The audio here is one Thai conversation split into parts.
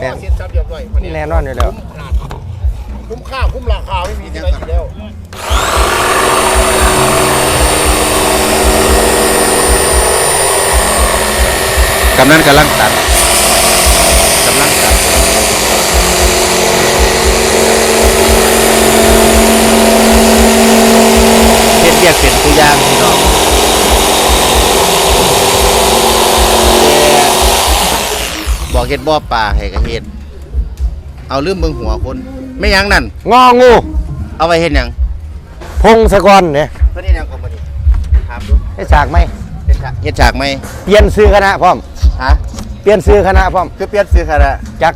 แน่นเสียจับเรียบร้อยวันนี้แน่นอนอยู่แล้ว คุ้มค่าคุ้มราคาไม่มีที่ไหนอยู่แล้วกำนันกำลังตัดกำลังตัดเฮ็ดเรียกเป็นตัวอย่างพี่น้องแต่ บอกเฮ็ดบ่อปลาให้ก็เฮ็ดเอาลืมเบิ่งหัวคนไม่หยังนั่น งองู เอาไว้เฮ็ดหยังพงศกรเนี่ยเพิ่นเฮ็ดหยังก็บ่ดีถามดูให้ฉากไหมเฮ็ดฉากเฮ็ดฉากไหมเปลี่ยนซื้อคณะพร้อม ฮะเปลี่ยนซื้อคณะพร้อมคือเปลี่ยนชื่อคณะจัก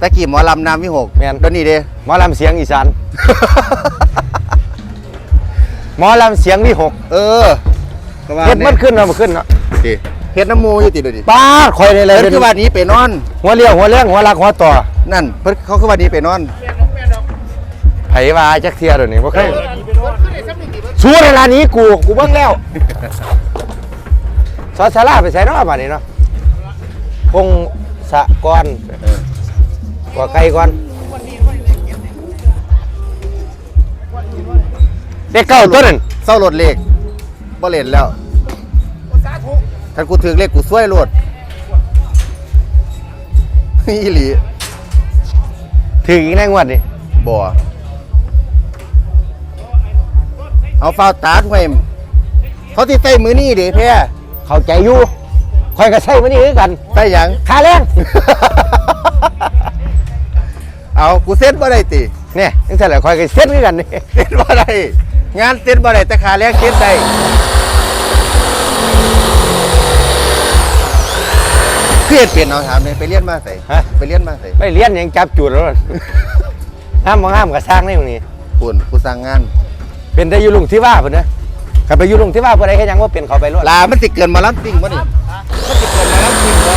ตะกี้หมอลำนามวิหกแม่นเดี๋ยวนี้เด้ หมอลำเสียงอีสานหมอลำเสียงที่หกเออก็ว่าเฮ็ดมันขึ้นเนาะมันขึ้นเนาะดิ เฮ็ดน้ำมูอยู่ติเดี๋ยวนี้ป้าดคอยได้เลยเพิ่นคือว่าหนี้ไปนอน หัวเลี้ยวหัวแรงหัวลักหัวต่อนั่นเพิ่นเขาคือว่าหนี้ไปนอนไผว่าจักเทียเดี๋ยวนี้บ่เคยมันขึ้นในซ้ำหนึ่งกี่เปอร์สู้เวลานี้กูกูเบิ่งแล้วสอสาราไปใส่เนาะบัดนี้เนาะพงสะกรเออกว่าไกลก่อนเด็กเก้าตัวนั้นเศร้ารถเลขบ่เล่นแล้วสาธุ ถ้ากูถึงเลขกูซวยรถอีหลีถึงอีกแน่งวดนี่บ่เอาฟาวตาร์ทไว้เขาสิใส่มือนี่เด้แพ้เข้าใจอยู่คอยก็ใช้มันนี่คือกันใส่หยังค่าแรง เอากูเซ็ตบ่ได้ติเนี่ยจังซั่นแหละคอยก็เซ็ตคือกันนี่เซ็ตบ่ได้งานเซ็ตบ่ได้แต่ขาแรงเซ็ตได้ เครียดเปลี่ยนเอาถามเลยไปเรียนมาใส่ฮะ ไปเรียนมาใส่ไม่เรียนหยังจับจุดแล้วห้ามบ่ห้ามก็สร้างได้ตรงนี้คุณกูสั่งงานเป็นได้อยู่ลุงที่ว่าเพิ่นนะคันไปอยู่ลุงที่ว่าเพิ่นได้เฮ็ดหยังว่าเป็นเขาไปรวดลามันสิเกินมาล้ำติ่งวะนี่มันสิเกินมาล้ำติ่งวะ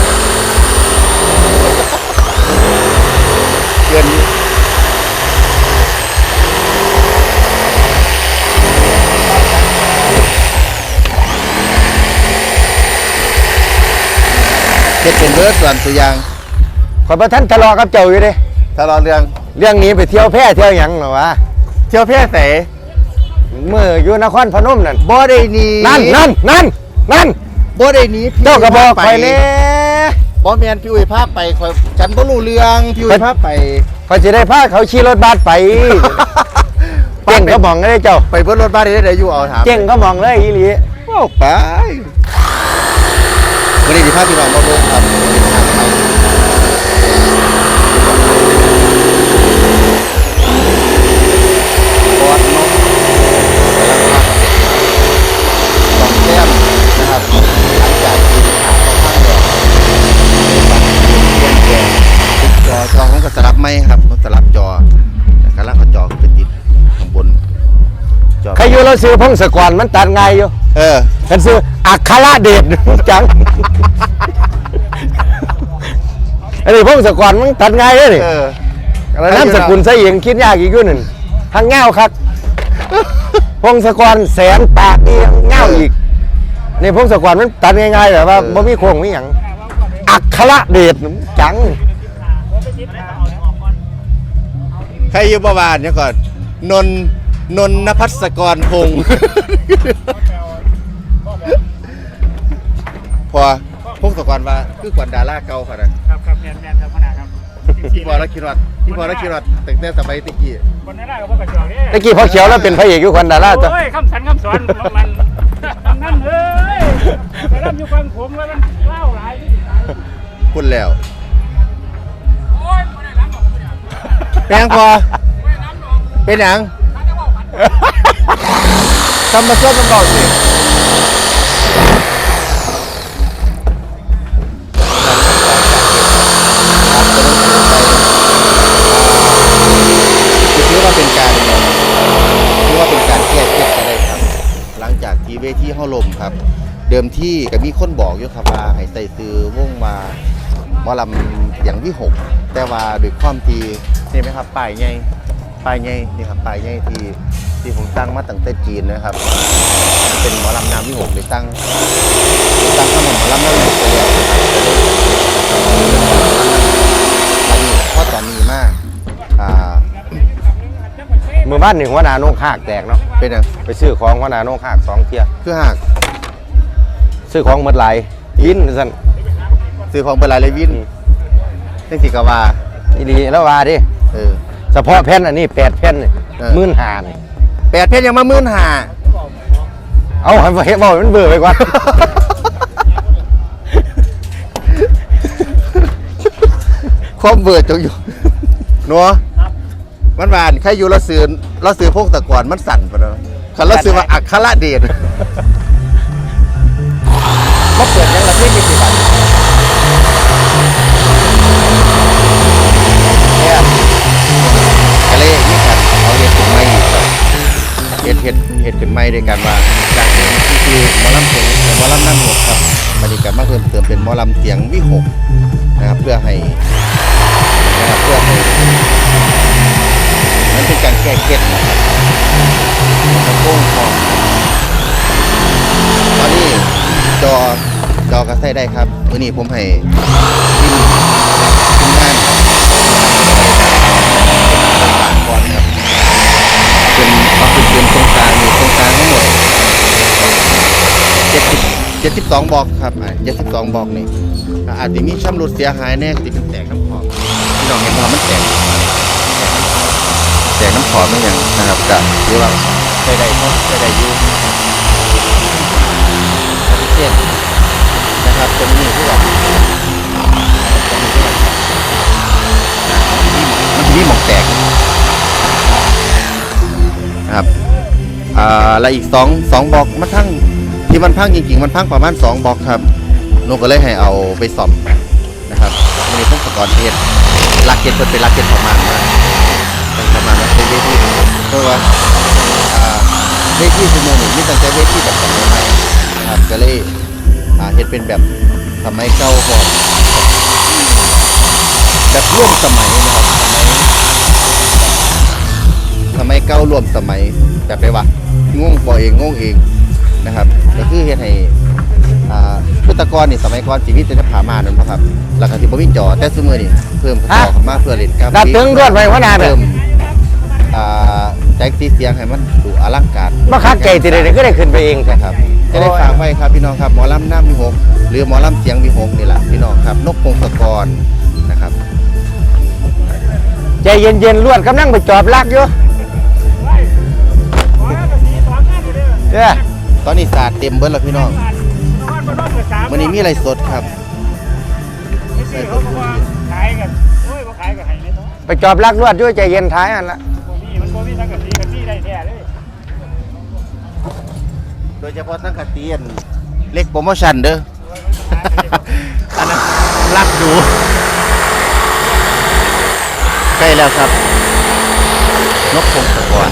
ฮ็ดเป็นเบิร์ดส่วนตัวอย่างข่อยบ่ทันทะเลาะกับเจ้าอยู่เด้ถ้าเราเรื่องเรื่องนี้ไปเที่ยวแพร่เที่ยวหยังเหรอวะเที่ยวแพร่ใส่เมื่ออยู่นครพนมนั่นบ่ได้หนีนั่นนั่นนั่นนั่นบ่ได้หนีพี่เจ้าก็บอกข่อยแน่บ่แม่นพี่อุ้ยพาไปข่อยฉันบ่รู้เรื่องพี่อุ้ยพาไปข่อยสิได้พาเขาขี่รถบัสไป เจ้งก็มองเลยเจ้า ไปเบิ่งรถบ้านได้ได้อยู่เอาถามเจ้งก็มองเลยอีหลี โอ้ไป วันนี้ที่พาพี่น้องมาเบิ่งครับเป็นทางปบอดนกสองแต้มนะครับหลังจากที่ขาข้างแดดเปลี่ยนแปลงจอจอของก็สลับไหมครับสลับจอแต่กำลังเอาจอขึ้นไปติดข้างบนจอใครอยู่เราซื้อพงศกรมันตัดง่ายอยู่ เออ กันซื้ออัครเดชจัง อันนี้พงศกรมันตัดง่ายเลยนี่เออน้ำสกุลใส่เองคิดยากอีกอยู่หนึ่งทางเง่าครับพงศกรแสนปากนี่ยังเง่าอีกนี่พงศกรมันตัดง่ายๆแบบว่าบ่มีโครงมีหยังอัครเดชจังใครอยู่ประวานเนี่ยก่อนนนนนนภัสกรพงศ์ พอพงศกรว่าคือกวนดาราเก่าขนาดครับครับแมนแมนครับขนาดครับที่พอแล้วคิดว่าที่พอแล้วคิดว่าตั้งแต่สมัยตะกี้คนนั้นได้ก็พ่อกระจอกนี่ตะกี้พอเขียวแล้วเป็นพระเอกอยู่คนดาราตัวโอ้ยคำสันคำสอนมันนั่นเฮ้ยไปรับอยู่ฟังผมแล้วมันเล่าหลายที่ตายพูดแล้วโอ้ยคนไหนล้างออกเนี่ยเป็นหยังพอเป็นหยังทำมาช่วยมันบอกสิ เวทีห้อลมครับ เดิมที่ก็มีคนบอกอยู่ครับว่าให้ใส่ซื้อวงมาหมอลำอย่างวิหกแต่ว่าด้วยความที่นี่ไหมครับป้ายใหญ่ป้ายใหญ่นี่ครับป้ายใหญ่ที่ที่ผมตั้งมาตั้งแต่จีนนะครับ เป็นหมอลำนามวิหกเลยตั้งตั้งขนมหมอลำนั่นเลยไปแล้ว มือบ้านหนึ่งหัวหน้าโนงหากแตกเนาะเป็นหยังไปซื้อของหัวหน้าโนงหากสองเที่ยคือหากซื้อของหมดหลายยินสั่นซื้อของเบอร์หลายเลยวินจังสิกะว่าอีดีแล้วว่าดิเออเฉพาะแผ่นอันนี้แปดแผ่นนี่เออหมื่นห้านี่แปดเพชรยังมาหมื่นห้าเอาให้เฮ็ดบ่ให้มันเบื่อไปก่อนความเบิดจงอยู่นัว มันหวานใครอยู่เราซื้อเราซื้อพวกตะกอนมันสั่นปะเนาะคันเราซื้อว่าอักขระเดชมาเปิดยังละที่มีสิบบาทเนี่ยก็เลยนี่กันเอาเห็ดขึ้นมาอีกครับเห็ดเห็ดเห็ดขึ้นมาด้วยกันว่าจากเดิมที่คือหมอลำเสียงเป็นหมอลำนั่งหมดครับมาดีกันมาเพิ่มเติมเป็นหมอลำเสียงวิหกนะครับเพื่อให้นะครับเพื่อให้ มันเก็ดนะครับกระโปรงทองตอนนี้จอจอก็ใส่ได้ครับวันนี้ผมให้ทีมทีมงานต่างก่อนครับเป็นเอาเป็นเกมตรงกลางอยู่ตรงกลางทั้งหมด70 72บล็ดสิบสองบอกครับอะ72บล็อกนี่อาจจะมีช่ำรุดเสียหายแน่ที่เป็นแตกน้ำขอบพี่น้องเห็นว่ามันแตก กน้ำขอบไม่ยังนะครับก็หรือว่าใช้ได้เพราะใช้ได้อยู่เช่นนะครับตรงนี้ที่แบบมันจะมีหมองแตกนะครับอ่าแล้วอีกสองสองบล็อกมันทั้งที่มันพังจริงๆมันพังประมาณสองบล็อกครับนุก็เลยให้เอาไปซ่อมนะครับมันมีพวกสกอร์เทสลักเก็ตเพิ่นเป็นลักเก็ตประมาณว่าเป็นประมาณว่า เป็นเวทีเพราะว่าอ่าเวทีสมุนนี่ตั้งแต่เวทีแบบสมัยใหม่ครับก็เลยอ่าเฮ็ดเป็นแบบสมัยเก่าก่อนแบบร่วมสมัยนะครับสมัยสมัยเก่ารวมสมัยแบบไปว่างงบ่เองงงเองนะครับก็คือเฮ็ดให้อ่าพุทธกรนี่สมัยก่อนชีวิตจะผ่ามานั่นบ่ครับแล้วก็สิบ่มีจอแต่ซุมื้อนี่เพิ่มจอเข้ามาเพื่อเล่นกราฟิกดัดถึงรวดไว้หัวหน้าแบบเพิ่ม อ่าแจ็คสีเสียงให้มันดูอลังการมาคักใจทีเดียวก็ได้ขึ้นไปเองแต่ นะครับ จะได้ฝากไว้ครับพี่น้องครับหมอลำน้ำมีหกหรือหมอลำเสียงมีหกนี่แหละพี่น้องครับ นกพงศกรนะครับ ใจเย็นๆรวดกำลังไปจอบลักอยู่ขอให้ภาษีสองงานอยู่เด้อเนี่ยตอนนี้ศาสตร์เต็มเบิดแล้วพี่น้องบ้านบ้านบ้านบ้านเกิดสามวันนี้มีอะไรสดครับไม่ใช่เขาบอกว่าขายกันโอ้ยบ่ขายก็ให้ไม่ต้องไปจอบลักรวดด้วยใจเย็นท้ายอันละ ตัวนี้ทั้งกับสีกับสีได้แท้เลยโดยเฉพาะทั้งกระเตียนเล็กโปรโมชั่นเด้อ อันนั้นรักดูใกล้แล้วครับ นกพงศกร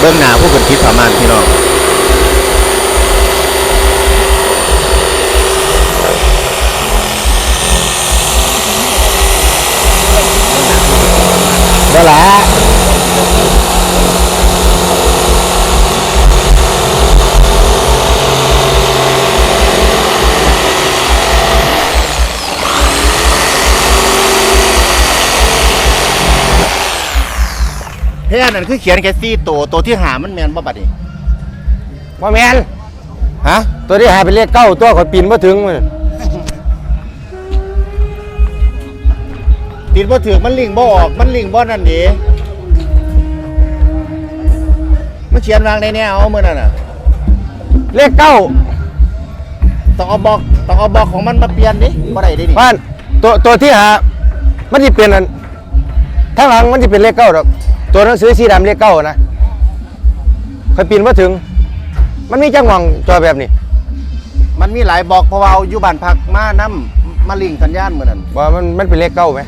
เบื้องหน้าผู้คนคิดประมาณพี่น้อง เฮ้ยอันนั้นคือเขียนแค่ซี่ตัวตัวที่หามันแมนบ่บัดนี้ว่าแมนฮะตัวที่หาไปเรียกเก้าตัวข่อยปีนมาถึงมันติดบ่ถือมันลิงบ่ออกมันลิงบ่นั่นดิมันเขียนวางในแนวเอามื้อนั่นน่ะเรียกเก้าต้องเอาบอกต้องเอาบอกของมันมาเปลี่ยนดิบ่ได้ดินี่บ้านตัวตัวที่หามันจะเป็นอันทางหลังมันจะเป็นเลขเก้าดอก ตัวหนังสือสีดำเลขเก้านะข่อยปีนมาถึง มันมีจังหวะจอแบบนี้มันมีหลายบอกเพราะว่าเอาอยู่บ้านพักมานํมาลิงสัญญาณมื้อนั้นว่ามันมันเป็นเลขเก้าไหม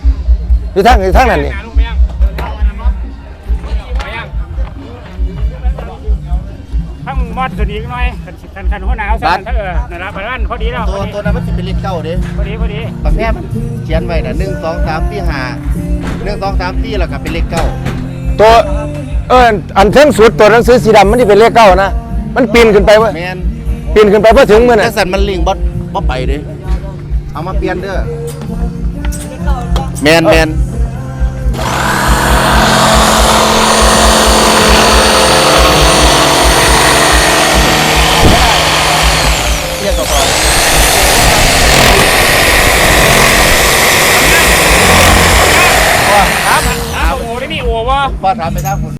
อยู่ทางอยู่ทางนั้นนี่หาลูกแมงเอาอันนั้นบ่ไปยังทั้งมอดตัวนี้หน่อยคันคันคันหัวหนาวสั่นถ้าเออนั่นล่ะประมาณพอดีแล้วตัวตัวนั้นมันสิเป็นเลขเก้าเด้พอดีพอดีบางแนมันเขียนไว้น่ะ1 2 3 4 5 1 2 3 4แล้วก็เป็นเลขเก้า ตัวเอออันเทิงสุดตัวหนังสือสีดำมันที่เป็นเลขเก้านะมันปีนขึ้นไปเว้ยแมนปีนขึ้นไปเพื่อถึงมือแต่น่ะสันมันลิงบ่บ่ไปเด้เอามาเปลี่ยนเด้อแมนแมนเรียกก็พอ อ้าวโอ้ได้มีโอ้วะพอถามไปทางคุณ